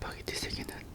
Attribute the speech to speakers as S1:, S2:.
S1: 스파게티 세 개는